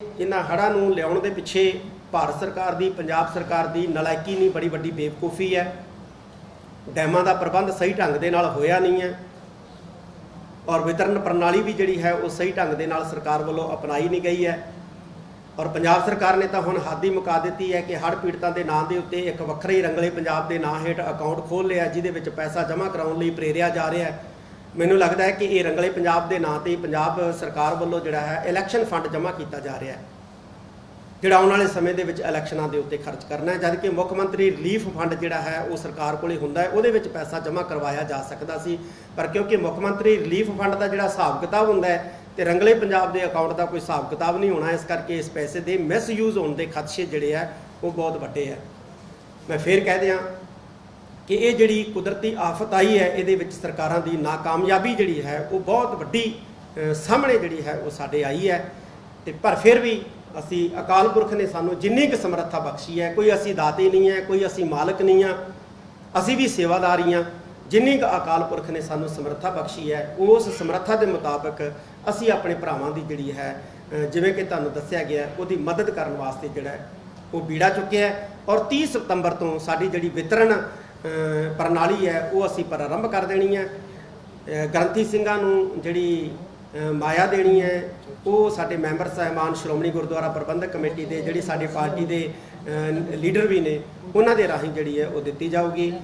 ਇਹਨਾਂ ਹੜ੍ਹਾਂ ਨੂੰ ਲਿਆਉਣ ਦੇ ਪਿੱਛੇ ਭਾਰਤ ਸਰਕਾਰ ਦੀ, ਪੰਜਾਬ ਸਰਕਾਰ ਦੀ ਨਲਾਇਕੀ ਨਹੀਂ ਬੜੀ ਵੱਡੀ ਬੇਵਕੂਫੀ ਹੈ। ਡੈਮਾਂ ਦਾ ਪ੍ਰਬੰਧ ਸਹੀ ਢੰਗ ਦੇ ਨਾਲ ਹੋਇਆ ਨਹੀਂ ਹੈ ਔਰ ਵਿਤਰਨ ਪ੍ਰਣਾਲੀ ਵੀ ਜਿਹੜੀ ਹੈ ਉਹ ਸਹੀ ਢੰਗ ਦੇ ਨਾਲ ਸਰਕਾਰ ਵੱਲੋਂ ਅਪਣਾਈ ਨਹੀਂ ਗਈ ਹੈ। ਔਰ ਪੰਜਾਬ ਸਰਕਾਰ ਨੇ ਤਾਂ ਹੁਣ ਹੱਦ ਹੀ ਮੁਕਾ ਦਿੱਤੀ ਹੈ ਕਿ ਹੜ੍ਹ ਪੀੜਤਾਂ ਦੇ ਨਾਂ ਦੇ ਉੱਤੇ ਇੱਕ ਵੱਖਰੇ ਹੀ ਰੰਗਲੇ ਪੰਜਾਬ ਦੇ ਨਾਂ ਹੇਠ ਅਕਾਊਂਟ ਖੋਲ੍ਹ ਲਿਆ ਜਿਹਦੇ ਵਿੱਚ ਪੈਸਾ ਜਮ੍ਹਾਂ ਕਰਾਉਣ ਲਈ ਪ੍ਰੇਰਿਆ ਜਾ ਰਿਹਾ ਹੈ। ਮੈਨੂੰ ਲੱਗਦਾ ਹੈ ਕਿ ਇਹ ਰੰਗਲੇ ਪੰਜਾਬ ਦੇ ਨਾਂ ਤੇ ਪੰਜਾਬ ਸਰਕਾਰ ਵੱਲੋਂ ਜਿਹੜਾ ਹੈ ਇਲੈਕਸ਼ਨ ਫੰਡ ਜਮ੍ਹਾਂ ਕੀਤਾ ਜਾ ਰਿਹਾ ਹੈ। ਜਿਹੜਾ ਆਉਣ ਵਾਲੇ ਸਮੇਂ ਦੇ ਵਿੱਚ ਇਲੈਕਸ਼ਨਾਂ ਦੇ ਉੱਤੇ ਖਰਚ ਕਰਨਾ ਹੈ ਜਦ ਮੁੱਖ ਮੰਤਰੀ ਰਿਲੀਫ ਫੰਡ ਜਿਹੜਾ ਹੈ ਉਹ ਸਰਕਾਰ ਕੋਲੇ ਹੁੰਦਾ ਹੈ, ਉਹਦੇ ਵਿੱਚ ਪੈਸਾ ਜਮ੍ਹਾਂ ਕਰਵਾਇਆ ਜਾ ਸਕਦਾ ਸੀ। ਪਰ ਕਿਉਂਕਿ ਮੁੱਖ ਮੰਤਰੀ ਰਿਲੀਫ ਫੰਡ ਦਾ ਜਿਹੜਾ ਹਿਸਾਬ ਕਿਤਾਬ ਹੁੰਦਾ ਹੈ ਤੇ ਰੰਗਲੇ ਪੰਜਾਬ ਦੇ ਅਕਾਊਂਟ ਦਾ ਕੋਈ ਹਿਸਾਬ ਕਿਤਾਬ ਨਹੀਂ ਹੋਣਾ, ਇਸ ਕਰਕੇ ਇਸ ਪੈਸੇ ਦੇ ਮਿਸਯੂਜ਼ ਹੋਣ ਦੇ ਖਦਸ਼ੇ ਜਿਹੜੇ ਆ ਉਹ ਬਹੁਤ ਵੱਡੇ ਆ ਮੈਂ ਫੇਰ ਕਹਿ ਦਿਆਂ ਕਿ ਇਹ ਜਿਹੜੀ ਕੁਦਰਤੀ ਆਫਤ ਆਈ ਹੈ, ਇਹਦੇ ਵਿੱਚ ਸਰਕਾਰਾਂ ਦੀ ਨਾਕਾਮਯਾਬੀ ਜਿਹੜੀ ਹੈ, ਉਹ ਬਹੁਤ ਵੱਡੀ ਸਾਹਮਣੇ ਜਿਹੜੀ ਹੈ, ਉਹ ਸਾਡੇ ਆਈ ਹੈ। ਤੇ ਪਰ ਫਿਰ ਵੀ ਅਸੀਂ ਅਕਾਲ ਪੁਰਖ ਨੇ ਸਾਨੂੰ ਜਿੰਨੀ ਕੁ ਸਮਰੱਥਾ ਬਖਸ਼ੀ ਹੈ, ਕੋਈ ਅਸੀਂ ਦਾਤੇ ਨਹੀਂ ਹੈ, ਕੋਈ ਅਸੀਂ ਮਾਲਕ ਨਹੀਂ ਆ ਅਸੀਂ ਵੀ ਸੇਵਾਦਾਰ ਹਾਂ ਜਿੰਨੀ ਕੁ ਅਕਾਲ ਪੁਰਖ ਨੇ ਸਾਨੂੰ ਸਮਰੱਥਾ ਬਖਸ਼ੀ ਹੈ, ਉਸ ਸਮਰੱਥਾ ਦੇ ਮੁਤਾਬਕ ਅਸੀਂ ਆਪਣੇ ਭਰਾਵਾਂ ਦੀ ਜਿਹੜੀ ਹੈ ਜਿਵੇਂ ਕਿ ਤੁਹਾਨੂੰ ਦੱਸਿਆ ਗਿਆ, ਉਹਦੀ ਮਦਦ ਕਰਨ ਵਾਸਤੇ ਜਿਹੜਾ ਉਹ ਬੀੜਾ ਚੁੱਕਿਆ ਔਰ 30 ਸਤੰਬਰ ਤੋਂ ਸਾਡੀ ਜਿਹੜੀ ਵਿਤਰਨ ਪ੍ਰਣਾਲੀ ਹੈ, ਉਹ ਅਸੀਂ ਪ੍ਰਾਰੰਭ ਕਰ ਦੇਣੀ ਹੈ। ਗ੍ਰੰਥੀ ਸਿੰਘਾਂ ਨੂੰ ਜਿਹੜੀ ਮਾਇਆ ਦੇਣੀ ਹੈ, ਉਹ ਸਾਡੇ ਮੈਂਬਰ ਸਾਹਿਬਾਨ ਸ਼੍ਰੋਮਣੀ ਗੁਰਦੁਆਰਾ ਪ੍ਰਬੰਧਕ ਕਮੇਟੀ ਦੇ, ਜਿਹੜੀ ਸਾਡੀ ਪਾਰਟੀ ਦੇ ਲੀਡਰ ਵੀ ਨੇ, ਉਹਨਾਂ ਦੇ ਰਾਹੀਂ ਜਿਹੜੀ ਹੈ ਉਹ ਦਿੱਤੀ ਜਾਊਗੀ।